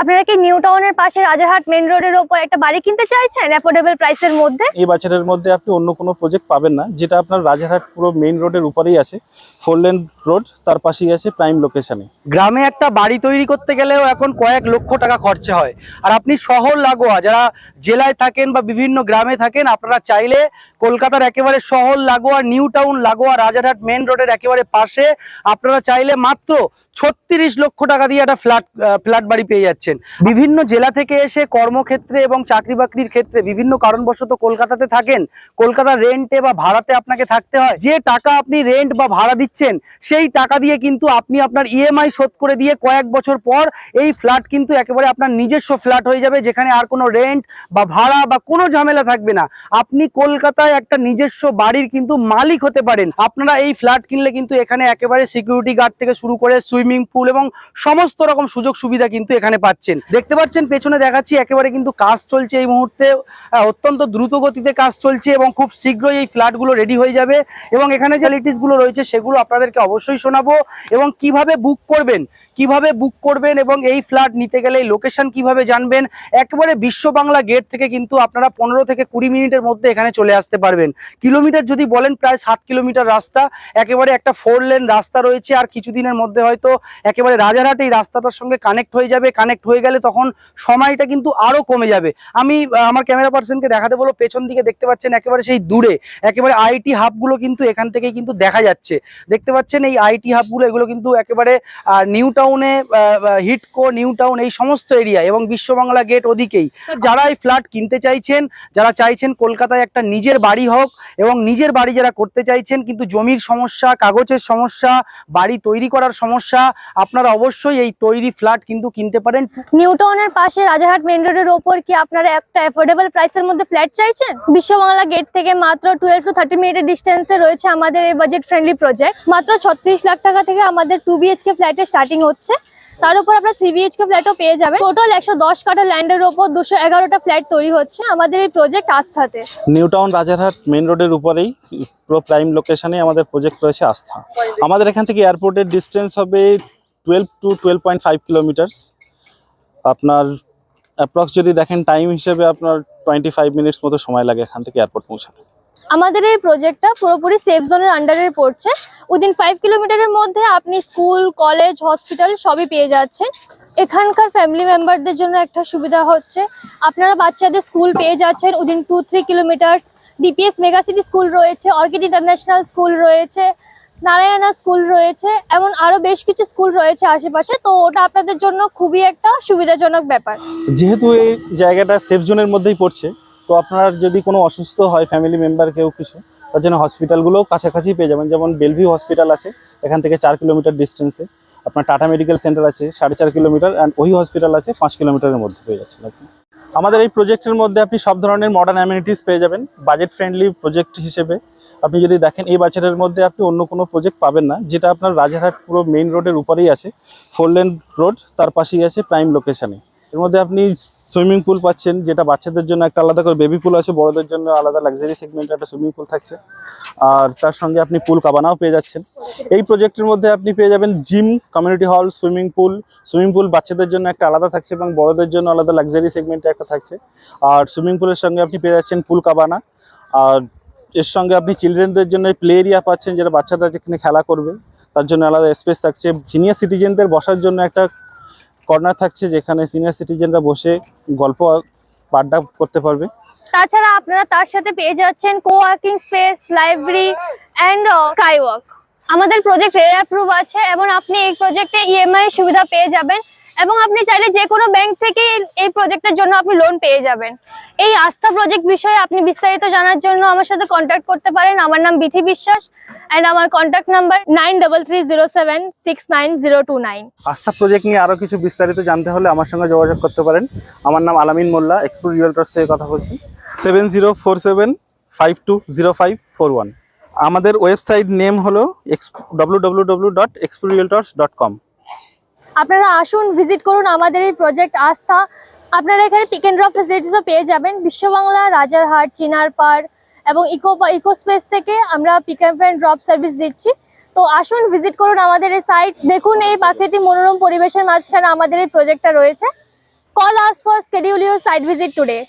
আপনারা কি নিউ টাউনের পাশে রাজারহাট মেন রোডের ওপর একটা বাড়ি কিনতে চাইছেন? অ্যাফোর্ডেবল প্রাইসের মধ্যে? এই বাজারের মধ্যে আপনি অন্য কোনো প্রজেক্ট পাবেন না। যেটা আপনার রাজারহাট পুরো মেইন রোডের উপরেই আছে। ফোর লেন রোড, তার পাশেই আছে প্রাইম লোকেশনে গ্রামে একটা বাড়ি তৈরি করতে গেলেও এখন কয়েক লক্ষ টাকা খরচা হয়। আর আপনি শহর লাগোয়া, যারা জেলায় থাকেন বা বিভিন্ন গ্রামে থাকেন, আপনারা চাইলে কলকাতার একেবারে শহর লাগোয়া নিউ টাউন লাগোয়া, রাজারহাট মেন রোডের একেবারে পাশে, আপনারা চাইলে মাত্র ছত্রিশ লক্ষ টাকা দিয়ে একটা ফ্ল্যাট ফ্ল্যাট বাড়ি পেয়ে যাচ্ছেন। বিভিন্ন জেলা থেকে এসে কর্মক্ষেত্রে এবং চাকরি বাকরির ক্ষেত্রে বিভিন্ন কারণবশত কলকাতাতে থাকেন, কলকাতার রেন্টে বা ভাড়াতে আপনাকে থাকতে হয়। যে টাকা আপনি রেন্ট বা ভাড়া দিচ্ছেন সেই টাকা দিয়ে কিন্তু আপনি আপনার ইএমআই শোধ করে দিয়ে কয়েক বছর পর এই ফ্ল্যাট কিন্তু একেবারে আপনার নিজস্ব ফ্ল্যাট হয়ে যাবে, যেখানে আর কোনো রেন্ট বা ভাড়া বা কোনো ঝামেলা থাকবে না। আপনি কলকাতায় একটা নিজস্ব বাড়ির কিন্তু মালিক হতে পারেন। আপনারা এই ফ্ল্যাট কিনলে কিন্তু এখানে একেবারে সিকিউরিটি গার্ড থেকে শুরু করে সুইমিং পুল এবং সমস্ত রকম সুযোগ সুবিধা কিন্তু এখানে পাচ্ছেন। দেখতে পাচ্ছেন, পেছনে দেখাচ্ছি, একেবারে কিন্তু কাজ চলছে এই মুহূর্তে। অত্যন্ত দ্রুত গতিতে কাজ চলছে এবং খুব শীঘ্রই এই ফ্ল্যাটগুলো রেডি হয়ে যাবে। এবং এখানে যে লিটিসগুলো রয়েছে, সেগুলো আপনাদেরকে অবশ্যই শোনাবো এবং কীভাবে বুক করবেন। কীভাবে বুক করবেন এবং এই ফ্ল্যাট নিতে গেলে লোকেশন কীভাবে জানবেন একেবারে বিশ্ব বাংলা গেট থেকে কিন্তু আপনারা পনেরো থেকে কুড়ি মিনিটের মধ্যে এখানে চলে আসতে পারবেন। কিলোমিটার যদি বলেন প্রায় সাত কিলোমিটার রাস্তা একেবারে একটা ফোর লেন রাস্তা রয়েছে আর কিছুদিনের মধ্যে হয়তো একেবারে রাজারহাট এই রাস্তাটার সঙ্গে কানেক্ট হয়ে যাবে। কানেক্ট হয়ে গেলে তখন সময়টা কিন্তু আরও কমে যাবে। আমি আমার ক্যামেরা পার্সনকে দেখাতে বলো পেছন দিকে দেখতে পাচ্ছেন একেবারে সেই দূরে একেবারে আইটি হাবগুলো কিন্তু এখান থেকেই কিন্তু দেখা যাচ্ছে। দেখতে পাচ্ছেন এই আইটি হাবগুলো এগুলো কিন্তু একেবারে আহ, নিউ টাউনে হিটকো নিউ টাউন এই সমস্ত এরিয়া এবং বিশ্ববাংলা গেট ওদিকেই। যারা এই ফ্ল্যাট কিনতে চাইছেন যারা চাইছেন কলকাতায় একটা নিজের বাড়ি হোক এবং নিজের বাড়ি যারা করতে চাইছেন কিন্তু জমির সমস্যা কাগজের সমস্যা বাড়ি তৈরি করার সমস্যা আপনারা অবশ্যই এই তৈরি ফ্ল্যাট কিন্তু কিনতে পারেন। নিউ টাউনের পাশে রাজাহাট মেন রোডের ওপর কি আপনারা একটা অ্যাফোর্ডেবল প্রাইসের মধ্যে ফ্ল্যাট চাইছেন? বিশ্ববাংলা গেট থেকে মাত্র টুয়েলভ টু থার্টি মিনিটের ডিস্টেন্সে রয়েছে আমাদের এই বাজেট ফ্রেন্ডলি প্রজেক্ট মাত্র ছত্রিশ লাখ টাকা থেকে আমাদের টু বিএইচকে ফ্ল্যাটের স্টার্টিং হচ্ছে। তার উপর আপনার থ্রি বিএইচকে ফ্ল্যাটও পেয়ে যাবেন। টোটাল একশো দশ কাঠা ল্যান্ডের ওপর দুশো এগারোটা ফ্ল্যাট তৈরি হচ্ছে আমাদের এই প্রজেক্ট আস্থাতে। নিউ টাউন রাজারহাট মেইন রোডের উপরেই, পুরো প্রাইম লোকেশনে আমাদের প্রজেক্ট রয়েছে আস্থা। আমাদের এখান থেকে এয়ারপোর্টের ডিস্টেন্স হবে twelve to twelve point five kilometres আপনার অ্যাপ্রক্স যদি দেখেন টাইম হিসেবে আপনার টোয়েন্টি ফাইভ মিনিটস মতো সময় লাগে এখান থেকে এয়ারপোর্ট পৌঁছাতে। আমাদের এই প্রজেক্টটা পুরোপুরি সেফ জোনের আন্ডারে পড়ছে। উইদিন ফাইভ কিলোমিটারের মধ্যে আপনি স্কুল কলেজ হসপিটাল সবই পেয়ে যাচ্ছেন। এখানকার ফ্যামিলি মেম্বারদের জন্য একটা সুবিধা হচ্ছে, আপনারা বাচ্চাদের স্কুল পেয়ে যাচ্ছেন within two three kilometres DPS Megacity school রয়েছে অর্কিড ইন্টারন্যাশনাল স্কুল রয়েছে নারায়ণা স্কুল রয়েছে, এমন আরও বেশ কিছু স্কুল রয়েছে আশেপাশে। তো ওটা আপনাদের জন্য খুবই একটা সুবিধাজনক ব্যাপার। যেহেতু এই জায়গাটা সেফ জোনের মধ্যেই পড়ছে তো আপনার যদি কোনো অসুস্থ হয় ফ্যামিলি মেম্বার কেউ কিছু, তার জন্য হসপিটালগুলোও কাছাকাছি পেয়ে যাবেন। যেমন বেলভিউ হসপিটাল আছে, এখান থেকে চার কিলোমিটার ডিস্টেন্সে আপনার টাটা মেডিকেল সেন্টার আছে, সাড়ে চার কিলোমিটার অ্যান্ড ওই হসপিটাল আছে, পাঁচ কিলোমিটারের মধ্যে পেয়ে যাচ্ছেন আপনি। আমাদের এই প্রজেক্টের মধ্যে আপনি সব ধরনের মডার্ন অ্যামিনিটিস পেয়ে যাবেন বাজেট ফ্রেন্ডলি প্রজেক্ট হিসেবে। আপনি যদি দেখেন, এই বাজারের মধ্যে আপনি অন্য কোনো প্রজেক্ট পাবেন না, যেটা আপনার রাজারহাট পুরো মেইন রোডের উপরেই আছে ফোর লেন রোড তার পাশেই আছে প্রাইম লোকেশনে এর মধ্যে আপনি সুইমিং পুল পাচ্ছেন, যেটা বাচ্চাদের জন্য একটা আলাদা করে বেবি পুল আছে, বড়দের জন্য আলাদা লাক্সারি সেগমেন্টে একটা সুইমিং পুল থাকছে। আর তার সঙ্গে আপনি পুল কাবানাও পেয়ে যাচ্ছেন। এই প্রজেক্টের মধ্যে আপনি পেয়ে যাবেন gym community hall swimming pool swimming pool বাচ্চাদের জন্য একটা আলাদা থাকছে এবং বড়দের জন্য আলাদা লাক্সারি সেগমেন্টে একটা থাকছে। আর সুইমিং পুলের সঙ্গে আপনি পেয়ে যাচ্ছেন পুল কাবানা। আর এর সঙ্গে আপনি চিলড্রেনদের জন্য প্লে এরিয়া পাচ্ছেন, যেটা বাচ্চারা যেখানে খেলা করবে, তার জন্য আলাদা স্পেস থাকছে। সিনিয়র সিটিজেনদের বসার জন্য একটা কর্নার থাকছে যেখানে সিনিয়র সিটিজেনরা বসে গল্প আড্ডা করতে পারবে। তাছাড়া আপনারা তার সাথে পেয়ে যাচ্ছেন coworking space library and skywalk আমাদের প্রজেক্ট রে অ্যাপ্রুভ আছে এবং আপনি এই প্রজেক্টে ইএমআই সুবিধা পেয়ে যাবেন। এবং আপনি চাইলে যে কোনো ব্যাংক থেকে এই প্রজেক্টের জন্য আপনি লোন পেয়ে যাবেন। এই আস্থা প্রজেক্ট বিষয়ে আপনি বিস্তারিত জানার জন্য আমার সাথে কন্ট্যাক্ট করতে পারেন। আমার নাম বিথি বিশ্বাস অ্যান্ড আমার contact number nine double three zero seven six nine zero two nine Astha project নিয়ে আরও কিছু বিস্তারিত জানতে হলে আমার সঙ্গে যোগাযোগ করতে পারেন। আমার নাম আলামিন মোল্লা এক্সপ্রো রিয়েলটার্স থেকে কথা বলছি। Seven zero four seven five two zero five four one আমাদের ওয়েবসাইট নেম হলো W W W dot expro dot com আপনারা আসুন, ভিজিট করুন আমাদের এই প্রজেক্ট আস্থা। আপনারা এখানে পিক অ্যান্ড ড্রপ ফেসিলিটিসও পেয়ে যাবেন। বিশ্ববাংলা, রাজারহাট, চিনার চিনারপাড় এবং ইকো ইকো স্পেস থেকে আমরা পিক অ্যান্ড ড্রপ সার্ভিস দিচ্ছি। তো আসুন ভিজিট করুন আমাদের এই সাইট দেখুন এই প্রাকৃতিক মনোরম পরিবেশের মাঝখানে আমাদের এই প্রজেক্টটা রয়েছে। Call us for schedule your site visit today.